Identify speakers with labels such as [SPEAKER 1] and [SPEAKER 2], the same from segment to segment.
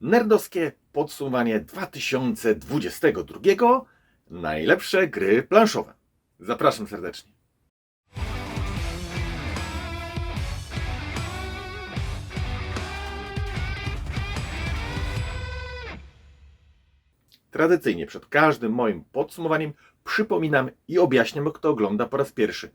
[SPEAKER 1] nerdowskie podsumowanie 2022 najlepsze gry planszowe. Zapraszam serdecznie. Tradycyjnie przed każdym moim podsumowaniem przypominam i objaśniam, kto ogląda po raz pierwszy.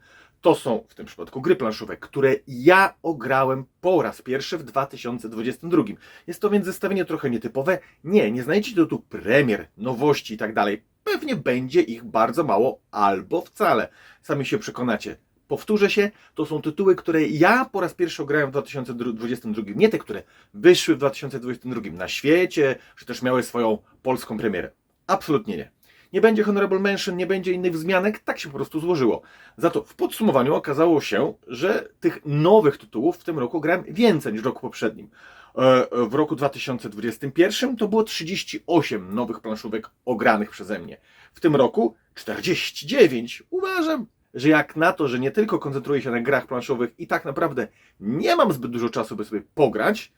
[SPEAKER 1] To są w tym przypadku gry planszowe, które ja ograłem po raz pierwszy w 2022. Jest to więc zestawienie trochę nietypowe. Nie, nie znajdziecie tu premier, nowości i tak dalej. Pewnie będzie ich bardzo mało albo wcale. Sami się przekonacie. Powtórzę się, to są tytuły, które ja po raz pierwszy ograłem w 2022. Nie te, które wyszły w 2022 na świecie, czy też miały swoją polską premierę. Absolutnie nie. Nie będzie Honorable Mention, nie będzie innych wzmianek, tak się po prostu złożyło. Za to w podsumowaniu okazało się, że tych nowych tytułów w tym roku grałem więcej niż w roku poprzednim. E, W roku 2021 to było 38 nowych planszówek ogranych przeze mnie. W tym roku 49. Uważam, że jak na to, że nie tylko koncentruję się na grach planszowych i tak naprawdę nie mam zbyt dużo czasu, by sobie pograć,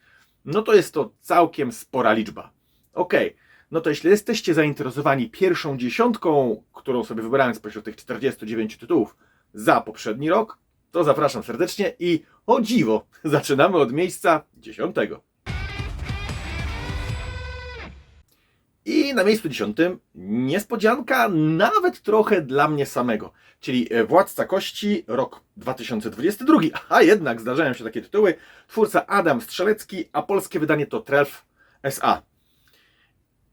[SPEAKER 1] no to jest to całkiem spora liczba. Okej, no to jeśli jesteście zainteresowani pierwszą dziesiątką, którą sobie wybrałem spośród tych 49 tytułów za poprzedni rok, to zapraszam serdecznie i o dziwo, zaczynamy od miejsca dziesiątego. I na miejscu dziesiątym niespodzianka nawet trochę dla mnie samego, czyli e, Władca Kości, rok 2022, a jednak zdarzają się takie tytuły. Twórca Adam Strzelecki, a polskie wydanie to Trelf S.A.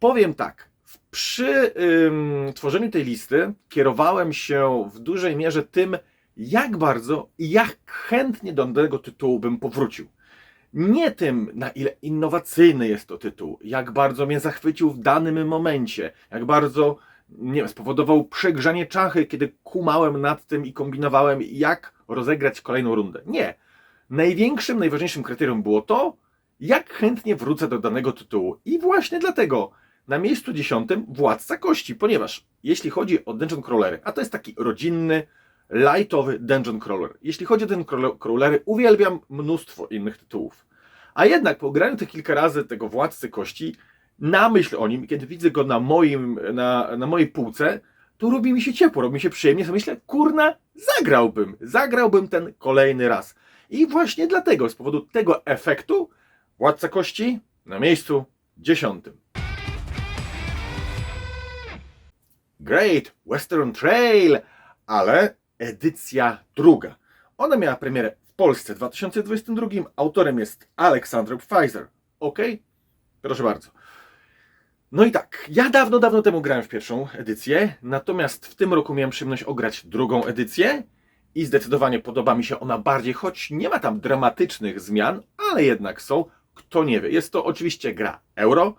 [SPEAKER 1] Powiem tak, przy ym, tworzeniu tej listy kierowałem się w dużej mierze tym, jak bardzo i jak chętnie do danego tytułu bym powrócił. Nie tym, na ile innowacyjny jest to tytuł, jak bardzo mnie zachwycił w danym momencie, jak bardzo nie wiem, spowodował przegrzanie czachy, kiedy kumałem nad tym i kombinowałem, jak rozegrać kolejną rundę. Nie. Największym, najważniejszym kryterium było to, jak chętnie wrócę do danego tytułu. I właśnie dlatego na miejscu dziesiątym Władca Kości, ponieważ jeśli chodzi o Dungeon Crawlery, a to jest taki rodzinny, lightowy Dungeon Crawler. Jeśli chodzi o Dungeon Crawl- Crawlery, uwielbiam mnóstwo innych tytułów. A jednak po graniu tych kilka razy tego Władcy Kości, na myśl o nim, kiedy widzę go na, moim, na, na mojej półce, to robi mi się ciepło, robi mi się przyjemnie, sobie myślę, kurna, zagrałbym, zagrałbym ten kolejny raz. I właśnie dlatego, z powodu tego efektu, Władca Kości na miejscu dziesiątym. Great Western Trail, ale edycja druga. Ona miała premierę w Polsce w 2022. Autorem jest Alexander Pfizer. Ok? Proszę bardzo. No i tak, ja dawno, dawno temu grałem w pierwszą edycję, natomiast w tym roku miałem przyjemność ograć drugą edycję i zdecydowanie podoba mi się ona bardziej, choć nie ma tam dramatycznych zmian, ale jednak są. Kto nie wie, jest to oczywiście gra euro,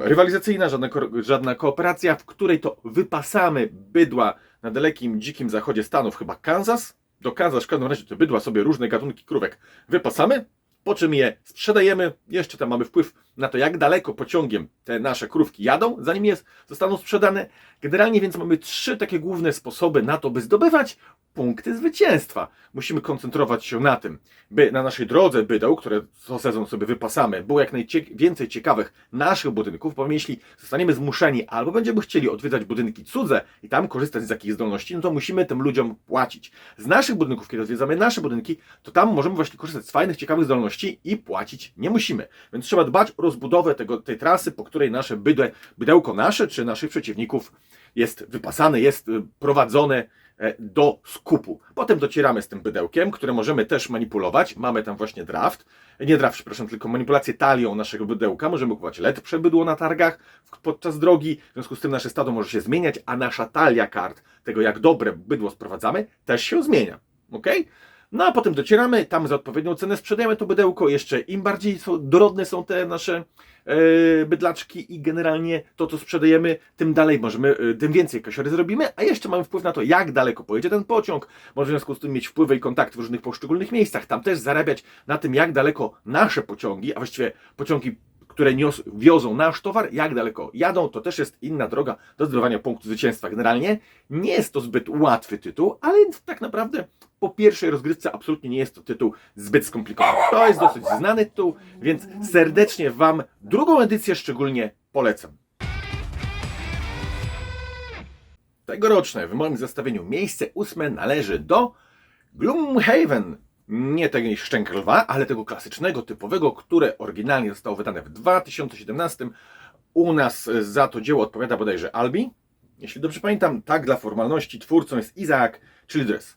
[SPEAKER 1] rywalizacyjna, żadna, ko- żadna kooperacja, w której to wypasamy bydła na dalekim, dzikim zachodzie Stanów, chyba Kansas. Do Kansas w każdym razie te bydła sobie różne gatunki krówek wypasamy, po czym je sprzedajemy. Jeszcze tam mamy wpływ na to, jak daleko pociągiem te nasze krówki jadą, zanim je zostaną sprzedane. Generalnie więc mamy trzy takie główne sposoby na to, by zdobywać punkty zwycięstwa. Musimy koncentrować się na tym, by na naszej drodze bydeł, które co sezon sobie wypasamy, było jak najwięcej ciekawych naszych budynków, bo jeśli zostaniemy zmuszeni albo będziemy chcieli odwiedzać budynki cudze i tam korzystać z jakichś zdolności, no to musimy tym ludziom płacić. Z naszych budynków, kiedy odwiedzamy nasze budynki, to tam możemy właśnie korzystać z fajnych, ciekawych zdolności i płacić nie musimy. Więc trzeba dbać o rozbudowę tego, tej trasy, po której nasze bydłe, bydełko nasze czy naszych przeciwników jest wypasane, jest y, prowadzone e, do skupu. Potem docieramy z tym bydełkiem, które możemy też manipulować. Mamy tam właśnie draft. Nie draft, przepraszam, tylko manipulację talią naszego bydełka. Możemy kupować lepsze bydło na targach podczas drogi. W związku z tym nasze stado może się zmieniać, a nasza talia kart, tego jak dobre bydło sprowadzamy, też się zmienia. ok? No a potem docieramy, tam za odpowiednią cenę sprzedajemy to bydełko. Jeszcze im bardziej są, dorodne są te nasze e, bydlaczki i generalnie to, co sprzedajemy, tym dalej możemy, e, tym więcej kasiory zrobimy, a jeszcze mamy wpływ na to, jak daleko pojedzie ten pociąg. Możemy w związku z tym mieć wpływy i kontakty w różnych poszczególnych miejscach. Tam też zarabiać na tym, jak daleko nasze pociągi, a właściwie pociągi które nios, wiozą nasz towar, jak daleko jadą, to też jest inna droga do zdobywania punktu zwycięstwa. Generalnie nie jest to zbyt łatwy tytuł, ale tak naprawdę po pierwszej rozgrywce absolutnie nie jest to tytuł zbyt skomplikowany. To jest dosyć znany tytuł, więc serdecznie Wam drugą edycję szczególnie polecam. Tegoroczne w moim zestawieniu miejsce ósme należy do Gloomhaven. Nie tego Szczęk Lwa, ale tego klasycznego, typowego, które oryginalnie zostało wydane w 2017. U nas za to dzieło odpowiada bodajże Albi. Jeśli dobrze pamiętam, tak dla formalności twórcą jest Isaac Childress.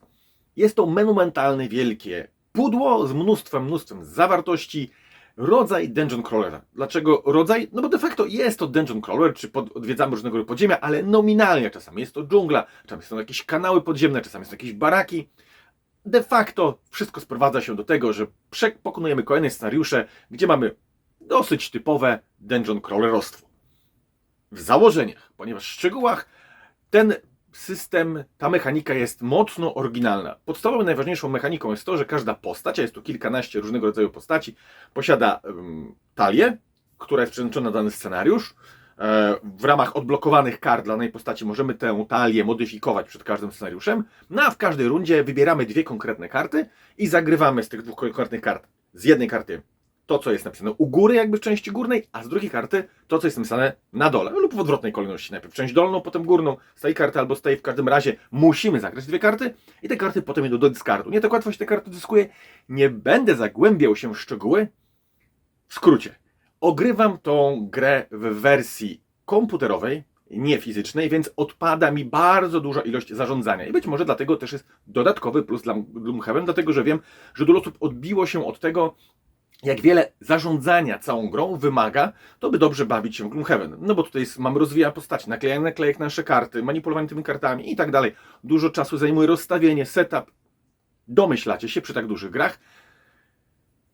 [SPEAKER 1] Jest to monumentalne, wielkie pudło z mnóstwem, mnóstwem zawartości, rodzaj dungeon crawlera. Dlaczego rodzaj? No bo de facto jest to dungeon crawler, czy pod, odwiedzamy różnego rodzaju podziemia, ale nominalnie czasami jest to dżungla, czasami są jakieś kanały podziemne, czasami są jakieś baraki. De facto wszystko sprowadza się do tego, że pokonujemy kolejne scenariusze, gdzie mamy dosyć typowe dungeon crawlerostwo. W założeniach, ponieważ w szczegółach ten system, ta mechanika jest mocno oryginalna. Podstawową, najważniejszą mechaniką jest to, że każda postać, a jest tu kilkanaście różnego rodzaju postaci, posiada um, talię, która jest przeznaczona na dany scenariusz. E, w ramach odblokowanych kart dla danej postaci możemy tę talię modyfikować przed każdym scenariuszem. No a w każdej rundzie wybieramy dwie konkretne karty i zagrywamy z tych dwóch konkretnych kart. Z jednej karty to, co jest napisane u góry, jakby w części górnej, a z drugiej karty to, co jest napisane na dole, lub w odwrotnej kolejności. Najpierw część dolną, potem górną, z tej karty albo z tej. W każdym razie musimy zagrać dwie karty i te karty potem idą do dyskardu. Nie tak łatwo się te karty dyskuje. Nie będę zagłębiał się w szczegóły. W skrócie, ogrywam tą grę w wersji komputerowej, nie fizycznej, więc odpada mi bardzo duża ilość zarządzania. I być może dlatego też jest dodatkowy plus dla Gloomhaven, dlatego że wiem, że dużo osób odbiło się od tego, jak wiele zarządzania całą grą wymaga, to by dobrze bawić się w Gloomhaven. No bo tutaj jest, mamy rozwijanie postaci, naklejanie naklejek na nasze karty, manipulowanie tymi kartami i tak dalej. Dużo czasu zajmuje rozstawienie, setup. Domyślacie się przy tak dużych grach.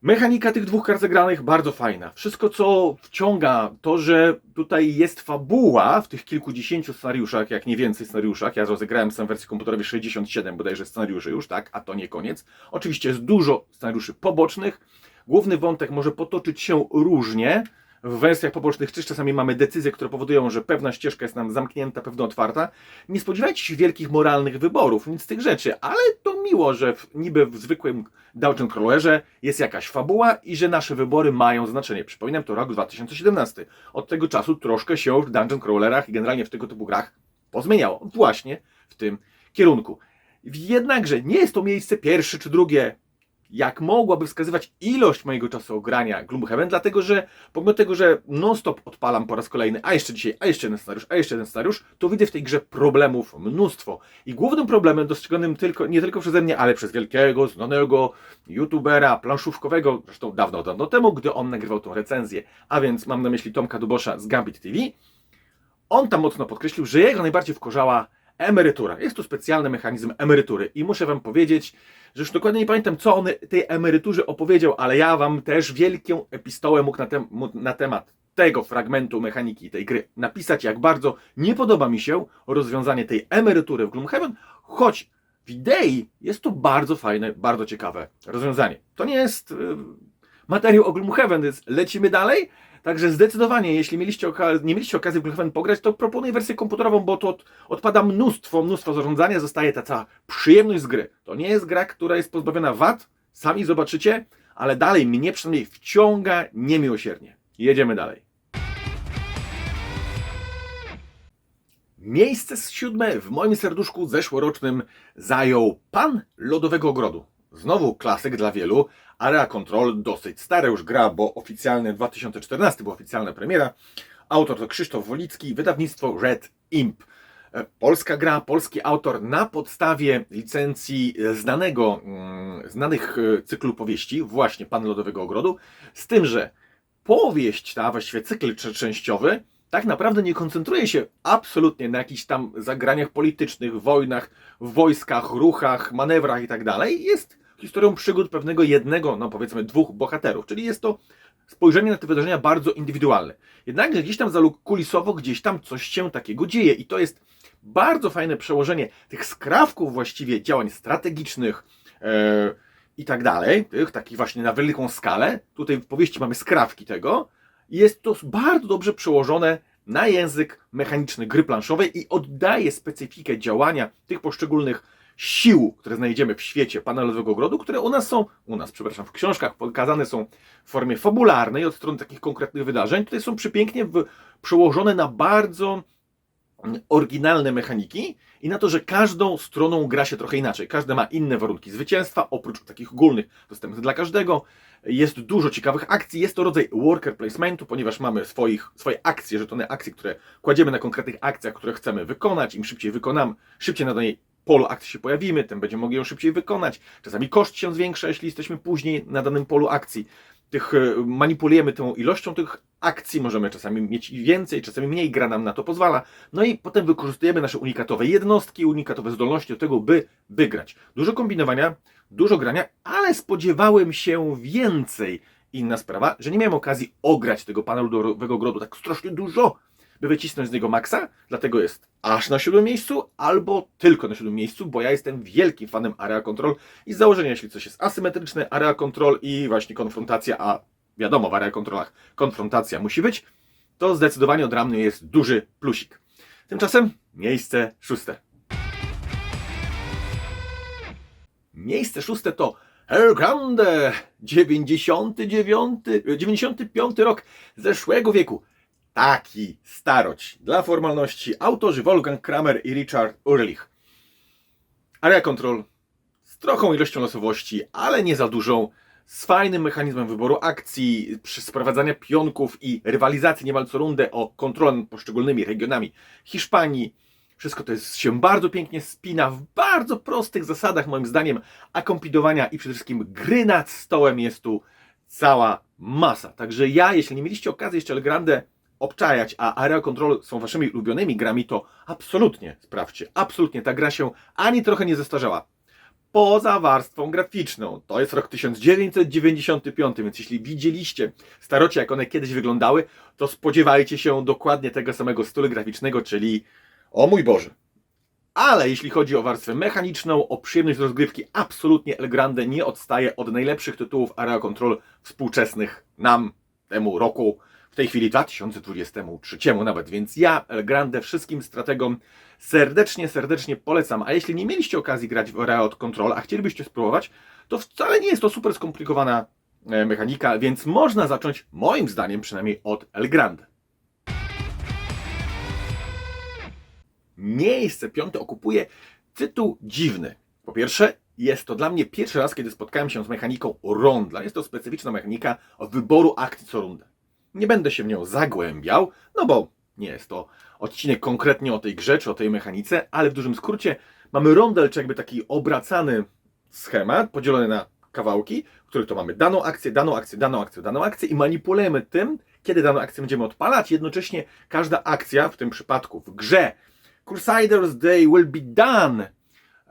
[SPEAKER 1] Mechanika tych dwóch kart zagranych bardzo fajna. Wszystko, co wciąga, to, że tutaj jest fabuła w tych kilkudziesięciu scenariuszach, jak nie więcej scenariuszach. Ja rozegrałem sam w wersji komputerowej 67 bodajże scenariuszy już, tak, a to nie koniec. Oczywiście jest dużo scenariuszy pobocznych. Główny wątek może potoczyć się różnie. W wersjach pobocznych też czasami mamy decyzje, które powodują, że pewna ścieżka jest nam zamknięta, pewna otwarta. Nie spodziewajcie się wielkich moralnych wyborów, nic z tych rzeczy, ale to miło, że w, niby w zwykłym Dungeon Crawlerze jest jakaś fabuła i że nasze wybory mają znaczenie. Przypominam, to rok 2017. Od tego czasu troszkę się w Dungeon Crawlerach i generalnie w tego typu grach pozmieniało. Właśnie w tym kierunku. Jednakże nie jest to miejsce pierwsze czy drugie jak mogłaby wskazywać ilość mojego czasu ogrania Gloomhaven, dlatego że pomimo tego, że non-stop odpalam po raz kolejny, a jeszcze dzisiaj, a jeszcze jeden scenariusz, a jeszcze jeden scenariusz, to widzę w tej grze problemów mnóstwo. I głównym problemem dostrzeganym tylko, nie tylko przeze mnie, ale przez wielkiego, znanego youtubera, planszówkowego, zresztą dawno, dawno temu, gdy on nagrywał tą recenzję, a więc mam na myśli Tomka Dubosza z Gambit TV, on tam mocno podkreślił, że jego najbardziej wkurzała emerytura. Jest tu specjalny mechanizm emerytury i muszę Wam powiedzieć, że już dokładnie nie pamiętam, co on tej emeryturze opowiedział, ale ja Wam też wielką epistołę mógł na, na temat tego fragmentu mechaniki tej gry napisać, jak bardzo nie podoba mi się rozwiązanie tej emerytury w Gloomhaven, choć w idei jest to bardzo fajne, bardzo ciekawe rozwiązanie. To nie jest yy, materiał o Gloomhaven, więc lecimy dalej. Także zdecydowanie, jeśli mieliście nie mieliście okazji w Gloomhaven pograć, to proponuję wersję komputerową, bo to od, odpada mnóstwo, mnóstwo zarządzania, zostaje ta cała przyjemność z gry. To nie jest gra, która jest pozbawiona wad, sami zobaczycie, ale dalej mnie przynajmniej wciąga niemiłosiernie. Jedziemy dalej. Miejsce siódme w moim serduszku zeszłorocznym zajął Pan Lodowego Ogrodu. Znowu klasyk dla wielu, Area Control dosyć stara już gra, bo oficjalny 2014 była oficjalna premiera. Autor to Krzysztof Wolicki, wydawnictwo Red Imp. Polska gra, polski autor na podstawie licencji znanego, mm, znanych cyklu powieści, właśnie Pan Lodowego Ogrodu, z tym, że powieść ta, właściwie cykl częściowy, tak naprawdę nie koncentruje się absolutnie na jakichś tam zagraniach politycznych, wojnach, wojskach, ruchach, manewrach i tak. Jest historią przygód pewnego jednego, no powiedzmy dwóch bohaterów, czyli jest to spojrzenie na te wydarzenia bardzo indywidualne. Jednakże gdzieś tam kulisowo, gdzieś tam coś się takiego dzieje i to jest bardzo fajne przełożenie tych skrawków właściwie działań strategicznych yy, i tak dalej, tych takich właśnie na wielką skalę. Tutaj w powieści mamy skrawki tego. Jest to bardzo dobrze przełożone na język mechaniczny gry planszowej i oddaje specyfikę działania tych poszczególnych sił, które znajdziemy w świecie Pana Lodowego Grodu, które u nas są, u nas, przepraszam, w książkach pokazane są w formie fabularnej od strony takich konkretnych wydarzeń. Tutaj są przepięknie w, przełożone na bardzo oryginalne mechaniki i na to, że każdą stroną gra się trochę inaczej. Każda ma inne warunki zwycięstwa, oprócz takich ogólnych, dostępnych dla każdego. Jest dużo ciekawych akcji. Jest to rodzaj worker placementu, ponieważ mamy swoich, swoje akcje, żetony akcji, które kładziemy na konkretnych akcjach, które chcemy wykonać. Im szybciej wykonamy, szybciej na danej polu akcji się pojawimy, tym będziemy mogli ją szybciej wykonać. Czasami koszt się zwiększa, jeśli jesteśmy później na danym polu akcji. Tych, e, manipulujemy tą ilością tych akcji, możemy czasami mieć więcej, czasami mniej, gra nam na to pozwala. No i potem wykorzystujemy nasze unikatowe jednostki, unikatowe zdolności do tego, by wygrać. Dużo kombinowania, dużo grania, ale spodziewałem się więcej. Inna sprawa, że nie miałem okazji ograć tego pana ludowego grodu tak strasznie dużo, by wycisnąć z niego maksa, dlatego jest aż na siódmym miejscu, albo tylko na siódmym miejscu, bo ja jestem wielkim fanem area control i z założenia, jeśli coś jest asymetryczne, area control i właśnie konfrontacja, a wiadomo, w area controlach konfrontacja musi być, to zdecydowanie od ramy jest duży plusik. Tymczasem miejsce szóste. Miejsce szóste to El Grande, 99, 95 rok zeszłego wieku. Taki staroć. Dla formalności autorzy Wolfgang Kramer i Richard Urlich. Area Control z trochą ilością losowości, ale nie za dużą, z fajnym mechanizmem wyboru akcji, sprowadzania pionków i rywalizacji niemal co rundę o kontrolę nad poszczególnymi regionami Hiszpanii. Wszystko to jest, się bardzo pięknie spina w bardzo prostych zasadach, moim zdaniem, akompidowania i przede wszystkim gry nad stołem jest tu cała masa. Także ja, jeśli nie mieliście okazji jeszcze El Grande obczajać, a Area Control są waszymi ulubionymi grami, to absolutnie sprawdźcie. Absolutnie ta gra się ani trochę nie zestarzała. Poza warstwą graficzną. To jest rok 1995, więc jeśli widzieliście starocie, jak one kiedyś wyglądały, to spodziewajcie się dokładnie tego samego stylu graficznego, czyli o mój Boże. Ale jeśli chodzi o warstwę mechaniczną, o przyjemność rozgrywki, absolutnie El Grande nie odstaje od najlepszych tytułów Area Control współczesnych nam temu roku w tej chwili 2023 nawet, więc ja El Grande wszystkim strategom serdecznie, serdecznie polecam. A jeśli nie mieliście okazji grać w Riot Control, a chcielibyście spróbować, to wcale nie jest to super skomplikowana e, mechanika, więc można zacząć, moim zdaniem przynajmniej, od El Grande. Miejsce piąte okupuje tytuł dziwny. Po pierwsze, jest to dla mnie pierwszy raz, kiedy spotkałem się z mechaniką rondla. Jest to specyficzna mechanika wyboru akcji co rundę. Nie będę się w nią zagłębiał, no bo nie jest to odcinek konkretnie o tej grze czy o tej mechanice, ale w dużym skrócie mamy rondel, czy jakby taki obracany schemat podzielony na kawałki, w których to mamy daną akcję, daną akcję, daną akcję, daną akcję i manipulujemy tym, kiedy daną akcję będziemy odpalać. Jednocześnie każda akcja, w tym przypadku w grze Crusaders Day will be done,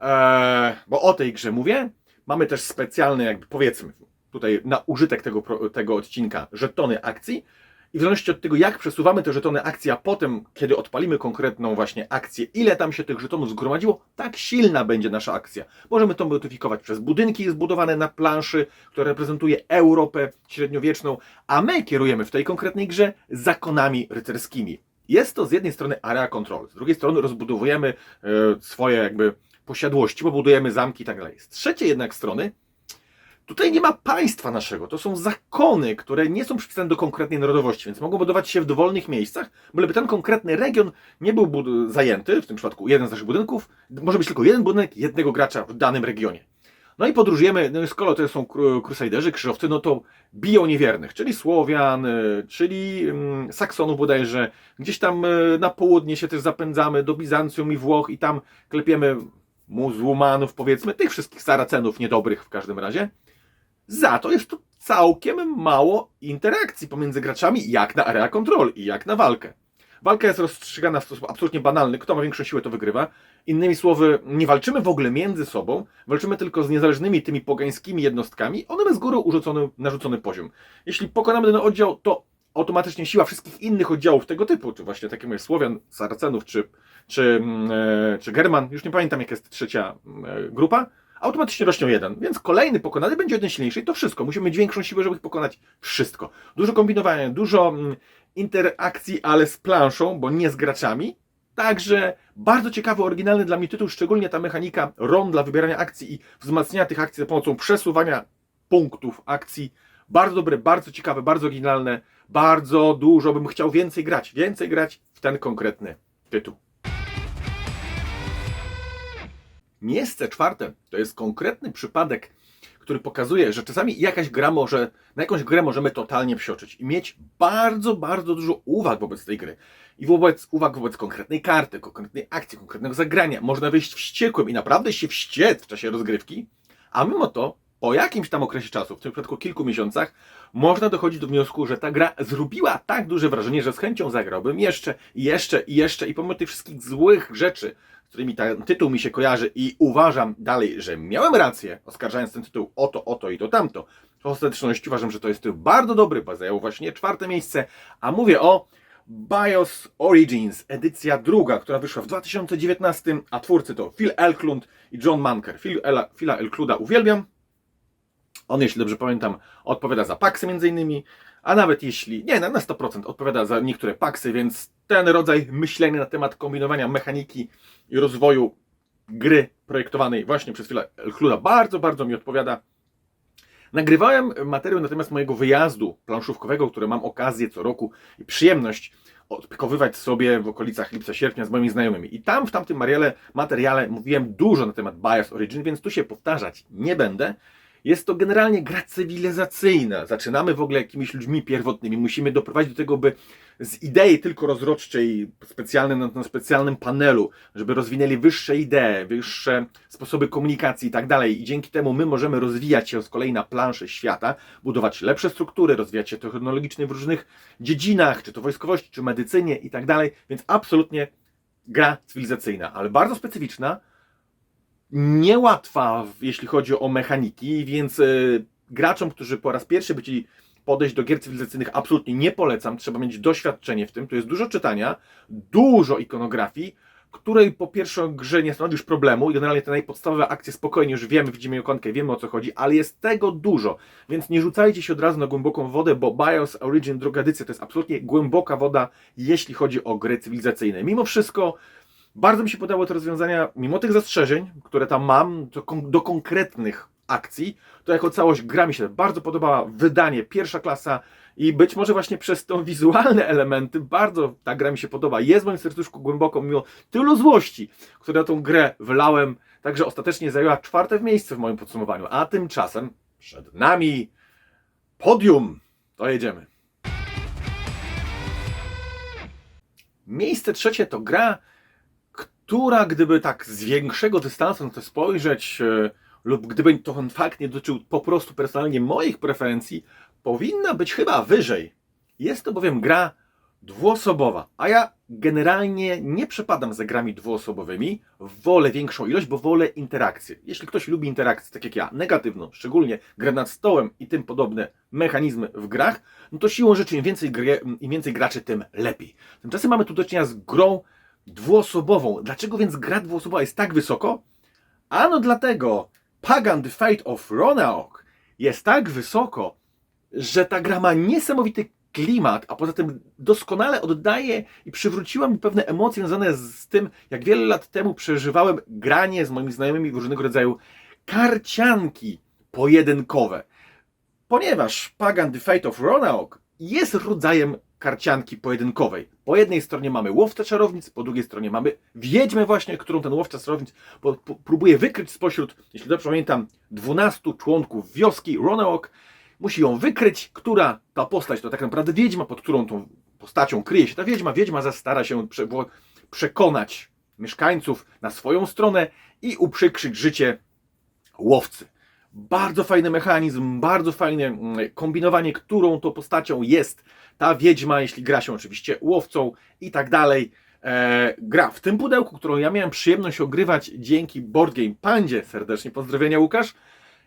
[SPEAKER 1] eee, bo o tej grze mówię, mamy też specjalne jakby powiedzmy tutaj na użytek tego, tego odcinka żetony akcji i w zależności od tego, jak przesuwamy te żetony akcji, a potem, kiedy odpalimy konkretną właśnie akcję, ile tam się tych żetonów zgromadziło, tak silna będzie nasza akcja. Możemy to modyfikować przez budynki zbudowane na planszy, które reprezentuje Europę średniowieczną, a my kierujemy w tej konkretnej grze zakonami rycerskimi. Jest to z jednej strony area control, z drugiej strony rozbudowujemy e, swoje jakby posiadłości, pobudujemy zamki i tak dalej. Z trzeciej jednak strony Tutaj nie ma państwa naszego, to są zakony, które nie są przypisane do konkretnej narodowości, więc mogą budować się w dowolnych miejscach, byleby ten konkretny region nie był zajęty, w tym przypadku jeden z naszych budynków, może być tylko jeden budynek jednego gracza w danym regionie. No i podróżujemy, no skoro to są Crusaderzy, krzyżowcy, no to biją niewiernych, czyli Słowian, y, czyli mm, Saksonów bodajże, gdzieś tam y, na południe się też zapędzamy do Bizancjum i Włoch i tam klepiemy muzułmanów, powiedzmy, tych wszystkich Saracenów niedobrych w każdym razie. Za to jest tu całkiem mało interakcji pomiędzy graczami, jak na area control i jak na walkę. Walka jest rozstrzygana w sposób absolutnie banalny. Kto ma większą siłę, to wygrywa. Innymi słowy, nie walczymy w ogóle między sobą, walczymy tylko z niezależnymi tymi pogańskimi jednostkami. One mają z góry urzucony, narzucony poziom. Jeśli pokonamy ten oddział, to automatycznie siła wszystkich innych oddziałów tego typu, czy właśnie takich jak Słowian, Saracenów, czy, czy, mm, e, czy German, już nie pamiętam jaka jest trzecia e, grupa, automatycznie rośnie jeden, więc kolejny pokonany będzie jeden silniejszy i to wszystko. Musimy mieć większą siłę, żeby pokonać wszystko. Dużo kombinowania, dużo mm, interakcji, ale z planszą, bo nie z graczami. Także bardzo ciekawy, oryginalny dla mnie tytuł, szczególnie ta mechanika ROM dla wybierania akcji i wzmacniania tych akcji za pomocą przesuwania punktów akcji. Bardzo dobre, bardzo ciekawe, bardzo oryginalne. Bardzo dużo bym chciał więcej grać, więcej grać w ten konkretny tytuł. Miejsce czwarte to jest konkretny przypadek, który pokazuje, że czasami jakaś gra może, na jakąś grę możemy totalnie psioczyć i mieć bardzo, bardzo dużo uwag wobec tej gry. I wobec uwag wobec konkretnej karty, konkretnej akcji, konkretnego zagrania. Można wyjść wściekłym i naprawdę się wściec w czasie rozgrywki, a mimo to po jakimś tam okresie czasu, w tym przypadku kilku miesiącach, można dochodzić do wniosku, że ta gra zrobiła tak duże wrażenie, że z chęcią zagrałbym jeszcze i jeszcze i jeszcze i pomimo tych wszystkich złych rzeczy, z którymi ten tytuł mi się kojarzy i uważam dalej, że miałem rację, oskarżając ten tytuł o to, o to i to tamto. W ostateczności uważam, że to jest tytuł bardzo dobry, bo zajął właśnie czwarte miejsce, a mówię o BIOS Origins, edycja druga, która wyszła w 2019, a twórcy to Phil Elklund i John Manker. Phil Ela, Phila Elkluda uwielbiam. On, jeśli dobrze pamiętam, odpowiada za paksy między innymi, a nawet jeśli, nie, na na 100% odpowiada za niektóre paksy, więc ten rodzaj myślenia na temat kombinowania mechaniki i rozwoju gry projektowanej właśnie przez Phila Elkluda bardzo, bardzo mi odpowiada. Nagrywałem materiał na temat mojego wyjazdu planszówkowego, który mam okazję co roku i przyjemność odpikowywać sobie w okolicach lipca-sierpnia z moimi znajomymi. I tam w tamtym materiale, materiale mówiłem dużo na temat BIOS Origin, więc tu się powtarzać nie będę. Jest to generalnie gra cywilizacyjna. Zaczynamy w ogóle jakimiś ludźmi pierwotnymi. Musimy doprowadzić do tego, by z idei tylko rozrodczej, specjalnym, na, na specjalnym panelu, żeby rozwinęli wyższe idee, wyższe sposoby komunikacji i tak dalej. I dzięki temu my możemy rozwijać się z kolei na planszy świata, budować lepsze struktury, rozwijać się technologicznie w różnych dziedzinach, czy to wojskowości, czy medycynie i tak dalej. Więc absolutnie gra cywilizacyjna, ale bardzo specyficzna, niełatwa, jeśli chodzi o mechaniki, więc y, graczom, którzy po raz pierwszy by chcieli podejść do gier cywilizacyjnych, absolutnie nie polecam. Trzeba mieć doświadczenie w tym. Tu jest dużo czytania, dużo ikonografii, której po pierwsze grze nie stanowi już problemu. Generalnie te najpodstawowe akcje spokojnie już wiemy, widzimy ikonkę, wiemy o co chodzi, ale jest tego dużo. Więc nie rzucajcie się od razu na głęboką wodę, bo BIOS Origin druga edycja to jest absolutnie głęboka woda, jeśli chodzi o gry cywilizacyjne. Mimo wszystko bardzo mi się podobały te rozwiązania, mimo tych zastrzeżeń, które tam mam, kon- do konkretnych akcji, to jako całość gra mi się bardzo podobała, wydanie, pierwsza klasa i być może właśnie przez te wizualne elementy bardzo ta gra mi się podoba. Jest w moim serduszku głęboko, mimo tylu złości, które na tą grę wylałem, także ostatecznie zajęła czwarte miejsce w moim podsumowaniu, a tymczasem przed nami podium. To jedziemy. Miejsce trzecie to gra, która gdyby tak z większego dystansu na to spojrzeć, e, lub gdyby to fakt nie dotyczył po prostu personalnie moich preferencji, powinna być chyba wyżej. Jest to bowiem gra dwuosobowa, a ja generalnie nie przepadam za grami dwuosobowymi, wolę większą ilość, bo wolę interakcję. Jeśli ktoś lubi interakcję, tak jak ja, negatywną, szczególnie grę nad stołem i tym podobne mechanizmy w grach, no to siłą rzeczy im więcej, gry, im więcej graczy, tym lepiej. Tymczasem mamy tu do czynienia z grą dwuosobową. Dlaczego więc gra dwuosobowa jest tak wysoko? Ano dlatego Pagan the Fate of Ronaok jest tak wysoko, że ta gra ma niesamowity klimat, a poza tym doskonale oddaje i przywróciła mi pewne emocje związane z tym, jak wiele lat temu przeżywałem granie z moimi znajomymi w różnego rodzaju karcianki pojedynkowe. Ponieważ Pagan the Fate of Ronaok jest rodzajem karcianki pojedynkowej. Po jednej stronie mamy łowcę czarownic, po drugiej stronie mamy wiedźmę właśnie, którą ten łowca czarownic po, po, próbuje wykryć spośród, jeśli dobrze pamiętam, 12 członków wioski Roanoke. Musi ją wykryć, która ta postać to tak naprawdę wiedźma, pod którą tą postacią kryje się ta wiedźma. Wiedźma zastara się prze, przekonać mieszkańców na swoją stronę i uprzykrzyć życie łowcy. Bardzo fajny mechanizm, bardzo fajne mm, kombinowanie, którą to postacią jest ta wiedźma, jeśli gra się oczywiście łowcą i tak dalej. E, gra w tym pudełku, którą ja miałem przyjemność ogrywać dzięki Board Game Pandzie. Serdecznie pozdrowienia Łukasz.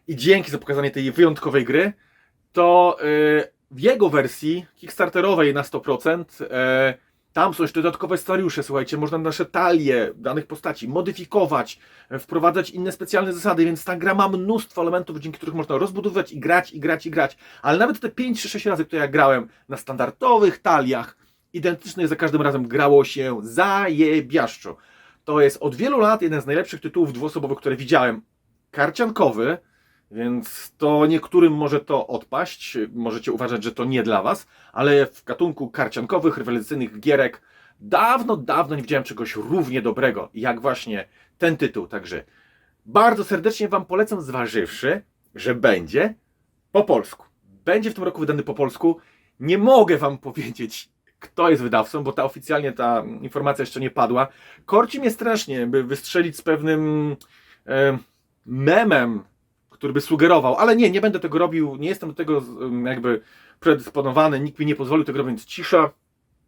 [SPEAKER 1] I dzięki za pokazanie tej wyjątkowej gry. To e, w jego wersji kickstarterowej na 100% e, tam są jeszcze dodatkowe scenariusze, słuchajcie, można nasze talie danych postaci modyfikować, e, wprowadzać inne specjalne zasady, więc ta gra ma mnóstwo elementów, dzięki których można rozbudowywać i grać, i grać, i grać. Ale nawet te 5 czy 6 razy, które ja grałem na standardowych taliach, identyczny, za każdym razem grało się zajebiaszczo. To jest od wielu lat jeden z najlepszych tytułów dwuosobowych, które widziałem. Karciankowy, więc to niektórym może to odpaść. Możecie uważać, że to nie dla Was, ale w gatunku karciankowych, rywalizacyjnych gierek dawno, dawno nie widziałem czegoś równie dobrego, jak właśnie ten tytuł. Także bardzo serdecznie Wam polecam, zważywszy, że będzie po polsku. Będzie w tym roku wydany po polsku. Nie mogę Wam powiedzieć, kto jest wydawcą, bo ta oficjalnie ta informacja jeszcze nie padła. Korci mnie strasznie, by wystrzelić z pewnym e, memem, który by sugerował, ale nie, nie będę tego robił, nie jestem do tego jakby predysponowany, nikt mi nie pozwolił tego robić, cisza.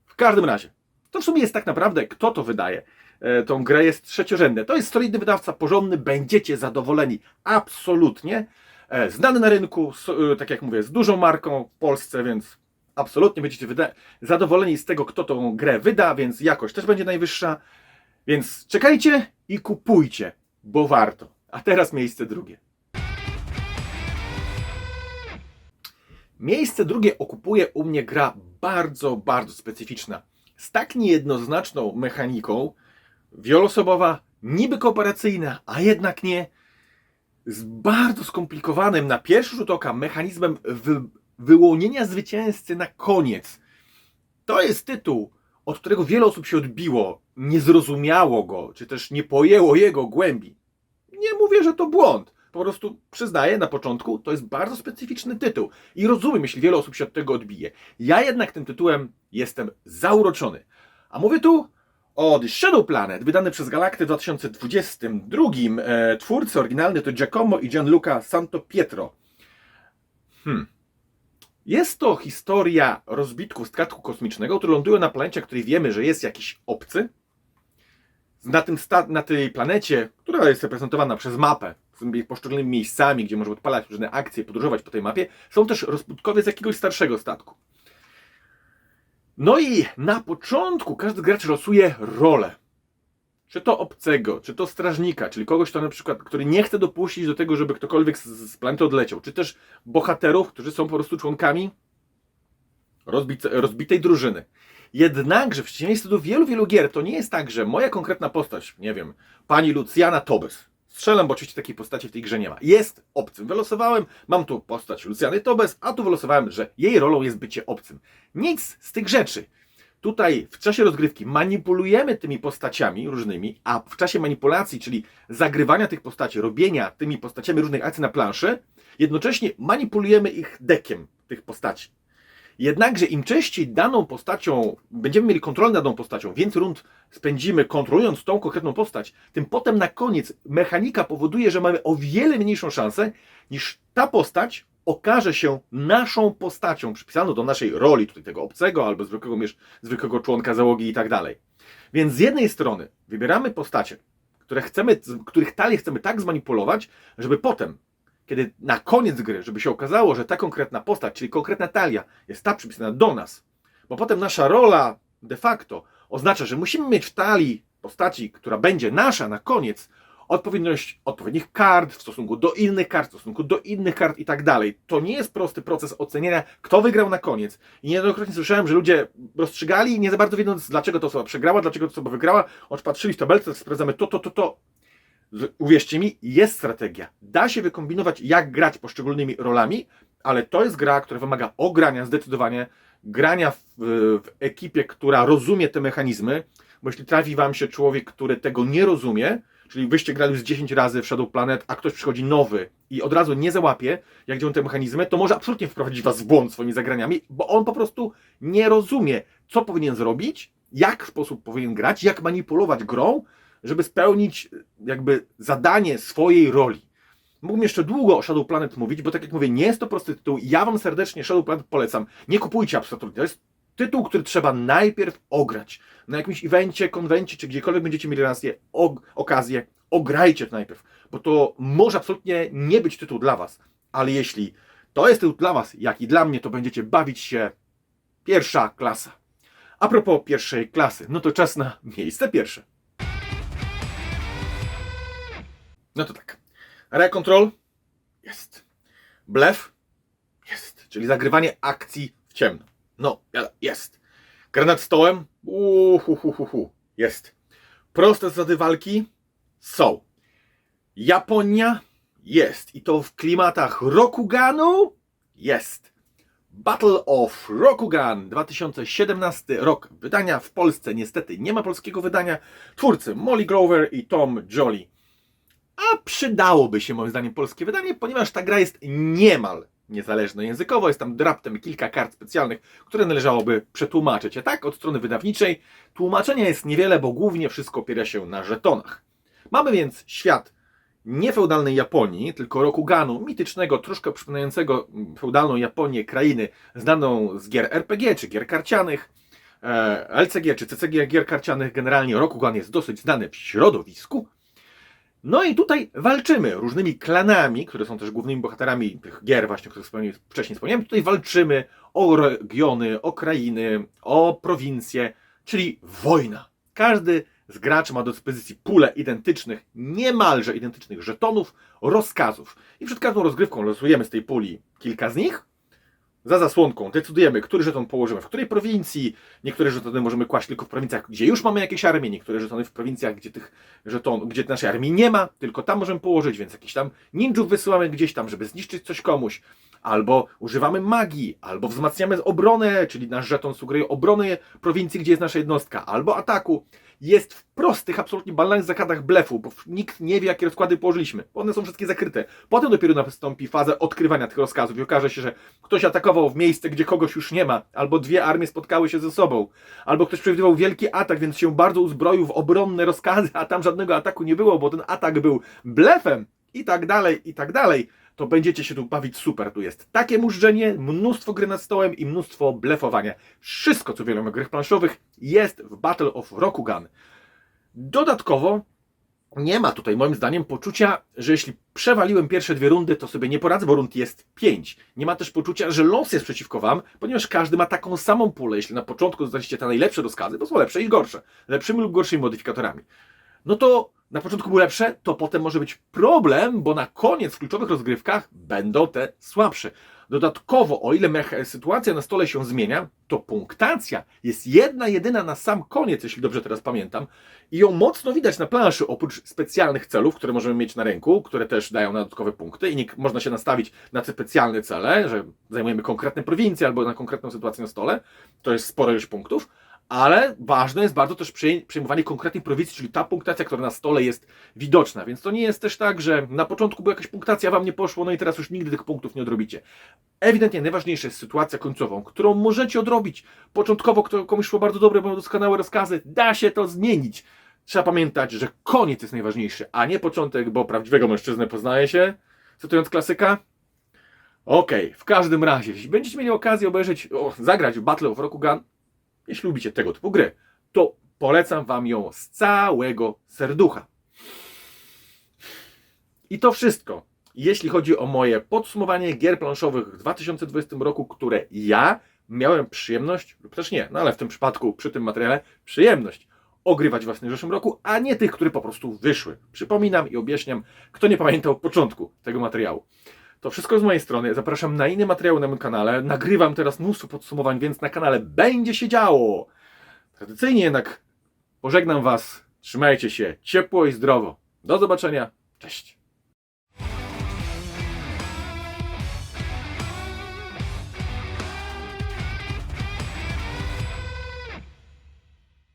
[SPEAKER 1] W każdym razie, to w sumie jest tak naprawdę, kto to wydaje. E, tą grę jest trzeciorzędne. To jest solidny wydawca, porządny, będziecie zadowoleni. Absolutnie. E, Znany na rynku, e, tak jak mówię, z dużą marką w Polsce, więc absolutnie będziecie zadowoleni z tego, kto tą grę wyda, więc jakość też będzie najwyższa. Więc czekajcie i kupujcie, bo warto. A teraz miejsce drugie. Miejsce drugie okupuje u mnie gra bardzo, bardzo specyficzna. Z tak niejednoznaczną mechaniką, wieloosobowa, niby kooperacyjna, a jednak nie. Z bardzo skomplikowanym na pierwszy rzut oka mechanizmem wy, wyłonienia zwycięzcy na koniec. To jest tytuł, od którego wiele osób się odbiło, nie zrozumiało go, czy też nie pojęło jego głębi. Nie mówię, że to błąd. Po prostu przyznaję na początku, to jest bardzo specyficzny tytuł i rozumiem, jeśli wiele osób się od tego odbije. Ja jednak tym tytułem jestem zauroczony. A mówię tu o The Shadow Planet, wydany przez Galacty w 2022. E, twórcy oryginalny to Giacomo i Gianluca Santo Pietro. Hmm. Jest to historia rozbitków statku kosmicznego, który ląduje na planecie, której wiemy, że jest jakiś obcy. Na, tym na tej planecie, która jest reprezentowana przez mapę, poszczególnymi miejscami, gdzie można odpalać różne akcje, podróżować po tej mapie, są też rozbudkowie z jakiegoś starszego statku. No i na początku każdy gracz losuje rolę. Czy to obcego, czy to strażnika, czyli kogoś, kto na przykład, który nie chce dopuścić do tego, żeby ktokolwiek z, z planety odleciał, czy też bohaterów, którzy są po prostu członkami rozbitej drużyny. Jednakże w przeciwieństwie do wielu, wielu gier, to nie jest tak, że moja konkretna postać, nie wiem, pani Lucjana Tobes, strzelam, bo oczywiście takiej postaci w tej grze nie ma, jest obcym. Wylosowałem, mam tu postać Lucjany Tobes, a tu wylosowałem, że jej rolą jest bycie obcym. Nic z tych rzeczy. Tutaj w czasie rozgrywki manipulujemy tymi postaciami różnymi, a w czasie manipulacji, czyli zagrywania tych postaci, robienia tymi postaciami różnych akcji na planszy, jednocześnie manipulujemy ich dekiem tych postaci. Jednakże im częściej daną postacią, będziemy mieli kontrolę nad daną postacią, więcej rund spędzimy kontrolując tą konkretną postać, tym potem na koniec mechanika powoduje, że mamy o wiele mniejszą szansę, niż ta postać okaże się naszą postacią, przypisaną do naszej roli, tutaj tego obcego albo zwykłego, zwykłego członka załogi i tak dalej. Więc z jednej strony wybieramy postacie, które chcemy, których talię chcemy tak zmanipulować, żeby potem kiedy na koniec gry, żeby się okazało, że ta konkretna postać, czyli konkretna talia jest ta przypisana do nas, bo potem nasza rola de facto oznacza, że musimy mieć w talii postaci, która będzie nasza na koniec, odpowiedność odpowiednich kart w stosunku do innych kart, w stosunku do innych kart i tak dalej. To nie jest prosty proces oceniania, kto wygrał na koniec. I niejednokrotnie słyszałem, że ludzie rozstrzygali, nie za bardzo wiedząc, dlaczego to osoba przegrała, dlaczego to osoba wygrała, choć patrzyli w tabelce, sprawdzamy to, to, to, to, uwierzcie mi, jest strategia. Da się wykombinować, jak grać poszczególnymi rolami, ale to jest gra, która wymaga ogrania zdecydowanie, grania w, w ekipie, która rozumie te mechanizmy, bo jeśli trafi wam się człowiek, który tego nie rozumie, czyli wyście grali już z 10 razy w Shadow Planet, a ktoś przychodzi nowy i od razu nie załapie, jak działają te mechanizmy, to może absolutnie wprowadzić was w błąd swoimi zagraniami, bo on po prostu nie rozumie, co powinien zrobić, jak w sposób powinien grać, jak manipulować grą, żeby spełnić jakby zadanie swojej roli. Mógłbym jeszcze długo o Shadow Planet mówić, bo tak jak mówię, nie jest to prosty tytuł. Ja Wam serdecznie Shadow Planet polecam. Nie kupujcie absolutnie. To jest tytuł, który trzeba najpierw ograć. Na jakimś evencie, konwencie, czy gdziekolwiek będziecie mieli rację, og- okazję, ograjcie to najpierw. Bo to może absolutnie nie być tytuł dla Was. Ale jeśli to jest tytuł dla Was, jak i dla mnie, to będziecie bawić się pierwsza klasa. A propos pierwszej klasy, no to czas na miejsce pierwsze. No to tak. Area Control jest. Blef jest, czyli zagrywanie akcji w ciemno. No, jest. Granat stołem? Uhuhuhuhu. Jest. Proste zasady walki? Są. Japonia? Jest. I to w klimatach Rokuganu? Jest. Battle of Rokugan 2017 rok wydania w Polsce. Niestety nie ma polskiego wydania. Twórcy Molly Grover i Tom Jolly. A przydałoby się moim zdaniem polskie wydanie, ponieważ ta gra jest niemal niezależna językowo. Jest tam raptem kilka kart specjalnych, które należałoby przetłumaczyć. A tak, od strony wydawniczej tłumaczenia jest niewiele, bo głównie wszystko opiera się na żetonach. Mamy więc świat nie feudalnej Japonii, tylko Rokuganu, mitycznego, troszkę przypominającego feudalną Japonię krainy, znaną z gier RPG czy gier karcianych, e, LCG czy CCG gier karcianych. Generalnie Rokugan jest dosyć znany w środowisku. No i tutaj walczymy różnymi klanami, które są też głównymi bohaterami tych gier, właśnie, o których wcześniej wspomniałem. Tutaj walczymy o regiony, o krainy, o prowincje, czyli wojna. Każdy z graczy ma do dyspozycji pulę identycznych, niemalże identycznych żetonów, rozkazów. I przed każdą rozgrywką losujemy z tej puli kilka z nich. Za zasłonką decydujemy, który żeton położymy w której prowincji. Niektóre żetony możemy kłaść tylko w prowincjach, gdzie już mamy jakieś armie, niektóre żetony w prowincjach, gdzie tych żeton, gdzie naszej armii nie ma, tylko tam możemy położyć, więc jakiś tam ninjów wysyłamy gdzieś tam, żeby zniszczyć coś komuś. Albo używamy magii, albo wzmacniamy obronę, czyli nasz żeton sugeruje obronę prowincji, gdzie jest nasza jednostka, albo ataku. Jest w prostych, absolutnie banalnych zakładach blefu, bo nikt nie wie, jakie rozkłady położyliśmy. One są wszystkie zakryte. Potem dopiero nastąpi faza odkrywania tych rozkazów i okaże się, że ktoś atakował w miejsce, gdzie kogoś już nie ma, albo dwie armie spotkały się ze sobą, albo ktoś przewidywał wielki atak, więc się bardzo uzbroił w obronne rozkazy, a tam żadnego ataku nie było, bo ten atak był blefem i tak dalej, i tak dalej to będziecie się tu bawić super. Tu jest takie mużdżenie, mnóstwo gry nad stołem i mnóstwo blefowania. Wszystko, co wiele o grach planszowych, jest w Battle of Rokugan. Dodatkowo nie ma tutaj moim zdaniem poczucia, że jeśli przewaliłem pierwsze dwie rundy, to sobie nie poradzę, bo rund jest pięć. Nie ma też poczucia, że los jest przeciwko wam, ponieważ każdy ma taką samą pulę. Jeśli na początku dostaliście te najlepsze rozkazy, to są lepsze i gorsze. Lepszymi lub gorszymi modyfikatorami. No to na początku były lepsze, to potem może być problem, bo na koniec w kluczowych rozgrywkach będą te słabsze. Dodatkowo, o ile sytuacja na stole się zmienia, to punktacja jest jedna, jedyna na sam koniec, jeśli dobrze teraz pamiętam, i ją mocno widać na planszy, oprócz specjalnych celów, które możemy mieć na ręku, które też dają dodatkowe punkty. I nie, można się nastawić na te specjalne cele, że zajmujemy konkretne prowincje albo na konkretną sytuację na stole, to jest sporo ilość punktów, ale ważne jest bardzo też przyjmowanie konkretnej prowincji, czyli ta punktacja, która na stole jest widoczna. Więc to nie jest też tak, że na początku była jakaś punktacja, wam nie poszło, no i teraz już nigdy tych punktów nie odrobicie. Ewidentnie najważniejsza jest sytuacja końcową, którą możecie odrobić. Początkowo komuś szło bardzo dobre, bo doskonałe rozkazy, da się to zmienić. Trzeba pamiętać, że koniec jest najważniejszy, a nie początek, bo prawdziwego mężczyznę poznaje się, cytując klasyka. Okej, w każdym razie, jeśli będziecie mieli okazję obejrzeć, o, zagrać w Battle of Rokugan, jeśli lubicie tego typu gry, to polecam Wam ją z całego serducha. I to wszystko, jeśli chodzi o moje podsumowanie gier planszowych w 2020 roku, które ja miałem przyjemność, lub też nie, no ale w tym przypadku, przy tym materiale, przyjemność ogrywać w własnym zeszłym roku, a nie tych, które po prostu wyszły. Przypominam i objaśniam, kto nie pamiętał początku tego materiału. To wszystko z mojej strony. Zapraszam na inne materiały na moim kanale. Nagrywam teraz mnóstwo podsumowań, więc na kanale będzie się działo. Tradycyjnie jednak pożegnam Was. Trzymajcie się ciepło i zdrowo. Do zobaczenia. Cześć.